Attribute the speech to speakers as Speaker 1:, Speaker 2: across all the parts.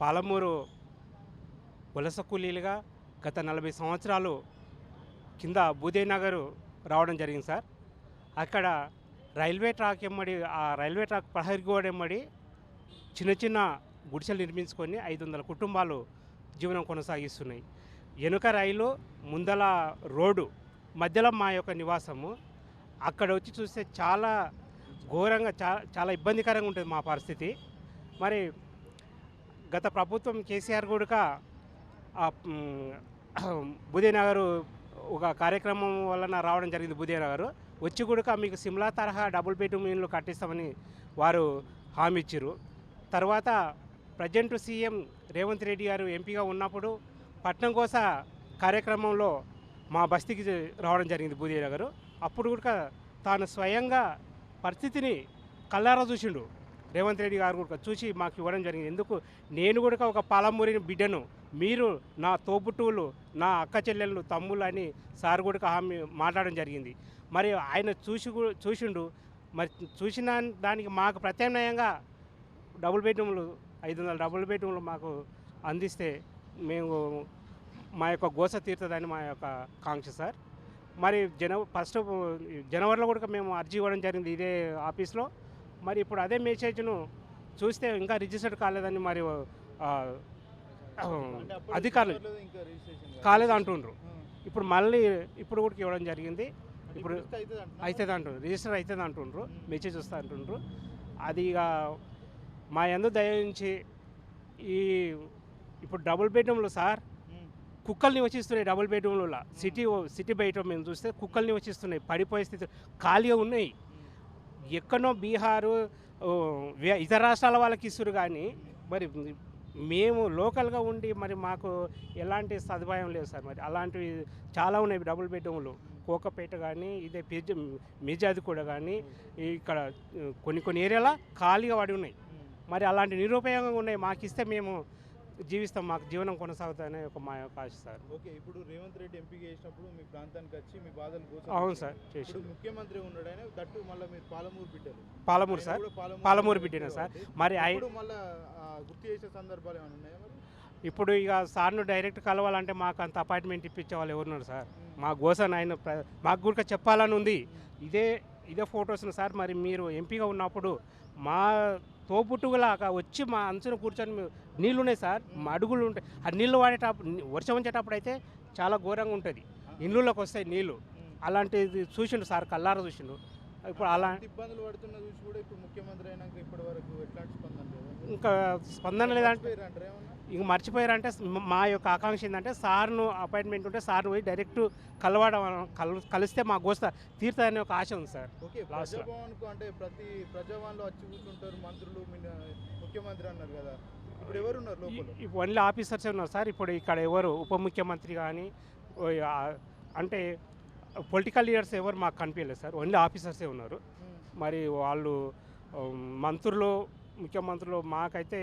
Speaker 1: పాలమూరు వలస కూలీలుగా గత నలభై సంవత్సరాలు కింద బుదే నగర్ రావడం జరిగింది సార్. అక్కడ రైల్వే ట్రాక్ ఎమ్మడి ఆ రైల్వే ట్రాక్ ప్రహరి గోడ ఎమ్మడి చిన్న చిన్న గుడిసెలు నిర్మించుకొని ఐదు వందల కుటుంబాలు జీవనం కొనసాగిస్తున్నాయి. వెనుక రైలు ముందల రోడ్డు మధ్యలో మా యొక్క నివాసము. అక్కడ వచ్చి చూస్తే చాలా ఘోరంగా చాలా చాలా ఇబ్బందికరంగా ఉంటుంది మా పరిస్థితి. మరి గత ప్రభుత్వం కేసీఆర్ కూడా బుదేనగర్ ఒక కార్యక్రమం వలన రావడం జరిగింది బుదేనగర్ వచ్చి కూడా మీకు సిమ్లా తరహా డబుల్ బెడ్రూమ్ ఇల్లు కట్టిస్తామని వారు హామీ ఇచ్చారు తర్వాత ప్రజెంట్ సీఎం రేవంత్ రెడ్డి గారు ఎంపీగా ఉన్నప్పుడు పట్నం కోస కార్యక్రమంలో మా బస్తీకి రావడం జరిగింది బుదేరా గారు అప్పుడు కూడా తాను స్వయంగా పరిస్థితిని కల్లారా చూసిండు. రేవంత్ రెడ్డి గారు కూడా చూసి మాకు ఇవ్వడం జరిగింది. ఎందుకు? నేను కూడా ఒక పాలమూరిని బిడ్డను. మీరు నా తోబుట్టువులు నా అక్క చెల్లెళ్ళు తమ్ముళ్ళు అని సార్ కూడా హామీ మాట్లాడడం జరిగింది. మరి ఆయన చూసి చూసిండు. మరి చూసిన దానికి మాకు ప్రత్యామ్నాయంగా డబుల్ బెడ్రూమ్లు ఐదు వందల డబుల్ బెడ్రూమ్లు మాకు అందిస్తే మేము మా యొక్క గోస తీరుతుందని మా యొక్క కాంక్ష సార్. మరి జన ఫస్ట్ జనవరిలో కూడా మేము అర్జీ ఇవ్వడం జరిగింది ఇదే ఆఫీస్లో. మరి ఇప్పుడు అదే మెసేజ్ను చూస్తే ఇంకా రిజిస్టర్డ్ కాలేదని మరి అధికారులు కాలేదు అంటుండ్రు. ఇప్పుడు మళ్ళీ ఇప్పుడు కూడా ఇవ్వడం జరిగింది. ఇప్పుడు
Speaker 2: అవుతుంది
Speaker 1: అంటుండ్రు. రిజిస్టర్ అవుతుంది అంటుండ్రు. మెసేజ్ వస్తా అంటుండ్రు. అది ఇక మా ఎందు దయించి ఈ ఇప్పుడు డబుల్ బెడ్రూమ్లు సార్. కుక్కలు నివసిస్తున్నాయి డబుల్ బెడ్రూమ్లలో సిటీ సిటీ బయట మేము చూస్తే కుక్కలు నివసిస్తున్నాయి. పడిపోయే స్థితి ఖాళీగా ఉన్నాయి. ఎక్కడో బీహారు వే- ఇతర రాష్ట్రాల వాళ్ళకి ఇస్తురు కానీ మరి మేము లోకల్గా ఉండి మరి మాకు ఎలాంటి సదుపాయం లేదు సార్. మరి అలాంటివి చాలా ఉన్నాయి డబుల్ బెడ్రూమ్లు. కోకపేట కానీ ఇదే పిజ్ మిజాది కూడా కానీ ఇక్కడ కొన్ని కొన్ని ఏరియాలో ఖాళీగా పడి ఉన్నాయి. మరి అలాంటి నిరుపయోగంగా ఉన్నాయి. మాకు ఇస్తే మేము జీవిస్తాం మాకు జీవనం కొనసాగుతాయనే ఒక మా యొక్క ఆశ సార్
Speaker 2: ఓకే ఇప్పుడు రేవంత్ రెడ్డి ఎంపీ చేసినప్పుడు మీ ప్రాంతానికి వచ్చి మీ బాధలు
Speaker 1: అవును. సార్ చేసి
Speaker 2: ముఖ్యమంత్రి ఉన్నాడు ఆయన దట్టు మళ్ళీ మీరు పాలమూరు బిడ్డలు
Speaker 1: పాలమూరు సార్
Speaker 2: పాలమూరు
Speaker 1: పాలమూరు
Speaker 2: బిడ్డే
Speaker 1: బిడ్డనే సార్ మరి
Speaker 2: మళ్ళా గుర్తు చేసే సందర్భాలు ఏమైనా ఉన్నాయా మరి
Speaker 1: ఇప్పుడు ఇక సార్ను డైరెక్ట్ కలవాలంటే మాకు అంత అపాయింట్మెంట్ ఇప్పించే వాళ్ళు ఎవరున్నారు సార్. మా గోసన్ ఆయన మాకు కూడా చెప్పాలని ఉంది. ఇదే ఇదే ఫొటోస్ను సార్ మరి మీరు ఎంపీగా ఉన్నప్పుడు మా తోపుట్టుగులాగా వచ్చి మా అంచున కూర్చొని నీళ్ళు ఉన్నాయి సార్ మా అడుగులు ఉంటాయి. ఆ నీళ్ళు వాడేటప్పుడు వర్షం వచ్చేటప్పుడు అయితే చాలా ఘోరంగా ఉంటుంది. ఇండ్లలోకి వస్తాయి నీళ్ళు. అలాంటిది చూసిండు సార్ కల్లారా చూసిండు. ఇప్పుడు అలా
Speaker 2: ఇబ్బందులు పడుతున్న చూసి కూడా ఇప్పుడు ముఖ్యమంత్రి అయినాక ఇప్పటి వరకు ఎట్లాంటి స్పందన
Speaker 1: ఇంకా స్పందన లేదంటే ఇంక మర్చిపోయారంటే మ- మా యొక్క ఆకాంక్ష ఏంటంటే సార్ను అపాయింట్మెంట్ ఉంటే సార్ను పోయి డైరెక్ట్ కలవడం కలు కలిస్తే మా గోస్త తీరుతుందనే ఒక ఆశ ఉంది సార్.
Speaker 2: ఓకే. ప్రజాభవన్కు అంటే ప్రతి ప్రజాభవన్లో వచ్చి కూర్చుంటారు మంత్రులు ముఖ్యమంత్రి అన్నారు కదా. ఇప్పుడు ఎవరు ఉన్నారు లోపల?
Speaker 1: ఓన్లీ ఆఫీసర్సే ఉన్నారు సార్. ఇప్పుడు ఇక్కడ ఎవరు ఉప ముఖ్యమంత్రి కానీ అంటే పొలిటికల్ లీడర్స్ ఎవరు మాకు కనిపించలేదు సార్. ఓన్లీ ఆఫీసర్సే ఉన్నారు. మరి వాళ్ళు మంత్రులు ముఖ్యమంత్రులు మాకైతే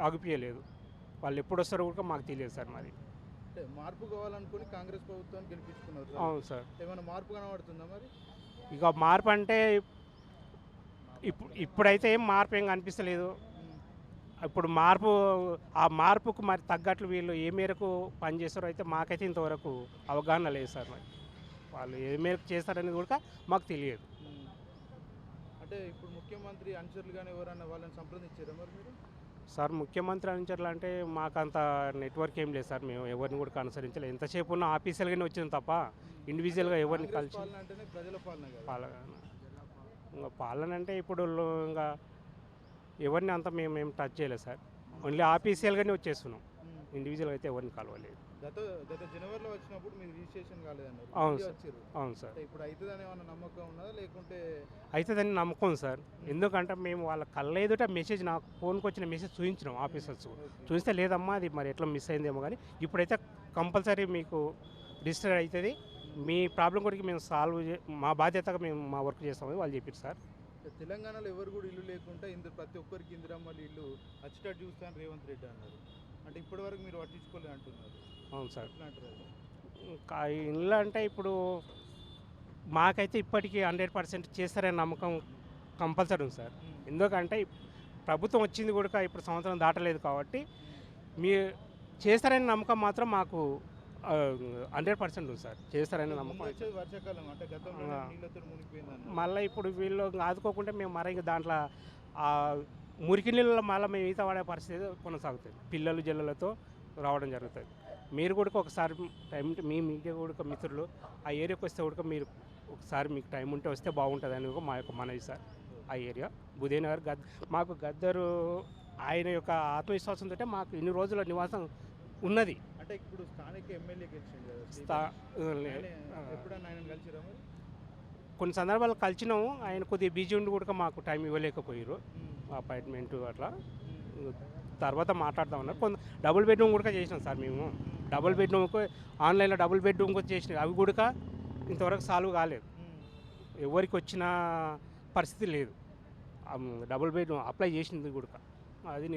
Speaker 1: ఆగిపోయలేదు. వాళ్ళు ఎప్పుడు వస్తారో కూడా మాకు తెలియదు సార్ మరి
Speaker 2: అంటే మార్పు కావాలనుకుని కాంగ్రెస్ ప్రభుత్వాన్ని గెలిపించుకున్నారు
Speaker 1: అవును సార్.
Speaker 2: ఏమైనా మార్పు కనబడుతుందా మరి?
Speaker 1: ఇక మార్పు అంటే ఇప్పుడు ఇప్పుడైతే ఏం మార్పు ఏం కనిపిస్తలేదు. ఇప్పుడు మార్పు ఆ మార్పుకు మరి తగ్గట్లు వీళ్ళు ఏ మేరకు పనిచేస్తారో అయితే మాకైతే ఇంతవరకు అవగాహన లేదు సార్ మరి. వాళ్ళు ఏ మేరకు చేస్తారనేది కూడా మాకు తెలియదు.
Speaker 2: అంటే ఇప్పుడు ముఖ్యమంత్రి అనుచరులు కానీ ఎవరన్నా వాళ్ళని సంప్రదించారా మరి మీరు?
Speaker 1: సార్ ముఖ్యమంత్రి అనుచరులు అంటే మాకు అంత నెట్వర్క్ ఏం లేదు సార్ మేము ఎవరిని కూడా అనుసరించలేదు ఎంతసేపు ఉన్న ఆఫీసులుగానే వచ్చింది తప్ప ఇండివిజువల్గా ఎవరిని కలిసి
Speaker 2: పాలన
Speaker 1: ఇంకా పాలన అంటే ఇప్పుడు ఇంకా ఎవరిని అంత మేము ఏం టచ్ చేయలేదు సార్. ఓన్లీ ఆఫీషియల్గానే వచ్చేస్తున్నాం. ఇండివిజువల్గా అయితే ఎవరిని కలవలేదు.
Speaker 2: గత గత జనవరిలో వచ్చినప్పుడు మీరు రిజిస్ట్రేషన్ కాలేదన్నారు.
Speaker 1: అవును సార్. అవును సార్.
Speaker 2: ఇప్పుడు అవుతుందని ఏమైనా నమ్మకం ఉన్నదా? లేకుంటే
Speaker 1: అయితే దాన్ని నమ్మకం సార్. ఎందుకంటే మేము వాళ్ళ కళ్ళ ఎదుట మెసేజ్ నాకు ఫోన్కి వచ్చిన మెసేజ్ చూపించినాం ఆఫీసర్స్. చూస్తే లేదమ్మా అది మరి ఎట్లా మిస్ అయిందేమో కానీ ఇప్పుడైతే కంపల్సరీ మీకు రిజిస్టర్ అవుతుంది మీ ప్రాబ్లం కొరకు మేము సాల్వ్ చే మా బాధ్యతగా మేము మా వర్క్ చేస్తామని వాళ్ళు చెప్పారు సార్.
Speaker 2: తెలంగాణలో ఎవరు కూడా ఇల్లు లేకుండా ఇందులో ప్రతి ఒక్కరికి ఇందిరమ్మలు ఇల్లు వచ్చేటట్టు చూస్తాను రేవంత్ రెడ్డి అన్నారు. అంటే ఇప్పటి వరకు మీరు పట్టించుకోలేదు అంటున్నారు
Speaker 1: అవును సార్. ఇల్లు అంటే ఇప్పుడు మాకైతే ఇప్పటికీ హండ్రెడ్ పర్సెంట్ చేస్తారనే నమ్మకం కంపల్సరీ ఉంది సార్. ఎందుకంటే ప్రభుత్వం వచ్చింది కూడా ఇప్పుడు సంవత్సరం దాటలేదు కాబట్టి మీ చేస్తారనే నమ్మకం మాత్రం మాకు హండ్రెడ్ పర్సెంట్ ఉంది సార్. చేస్తారనే నమ్మకం. మళ్ళీ ఇప్పుడు వీళ్ళు ఆదుకోకుంటే మేము మర ఇంక దాంట్లో మురికి నీళ్ళలో మళ్ళీ మేము ఈత పడే పరిస్థితి కొనసాగుతుంది. పిల్లలు జల్లలతో రావడం జరుగుతుంది. మీరు కూడా ఒకసారి టైం మీ మీడియా కూడా మిత్రులు ఆ ఏరియాకి వస్తే కూడా మీరు ఒకసారి మీకు టైం ఉంటే వస్తే బాగుంటుంది అని మా యొక్క మనవి సార్. ఆ ఏరియా బుధేనగర్ గద్ మాకు గద్దరు ఆయన యొక్క ఆత్మవిశ్వాసంతో మాకు ఇన్ని రోజుల నివాసం ఉన్నది.
Speaker 2: అంటే ఇప్పుడు స్థానిక ఎమ్మెల్యే
Speaker 1: కొన్ని సందర్భాలు కలిసినాము ఆయన కొద్దిగా బిజీ ఉండి కూడా మాకు టైం ఇవ్వలేకపోయారు అపాయింట్మెంట్ అట్లా. తర్వాత మాట్లాడదాం ఉన్నారు కొంత డబుల్ బెడ్రూమ్ కూడా చేసినాం సార్ మేము. డబుల్ బెడ్రూమ్కు ఆన్లైన్లో డబుల్ బెడ్రూమ్ కూడా చేసినాం. అవి కూడా ఇంతవరకు సాల్వ్ కాలేదు. ఎవరికి వచ్చిన పరిస్థితి లేదు. డబుల్ బెడ్రూమ్ అప్లై చేసింది కూడా అది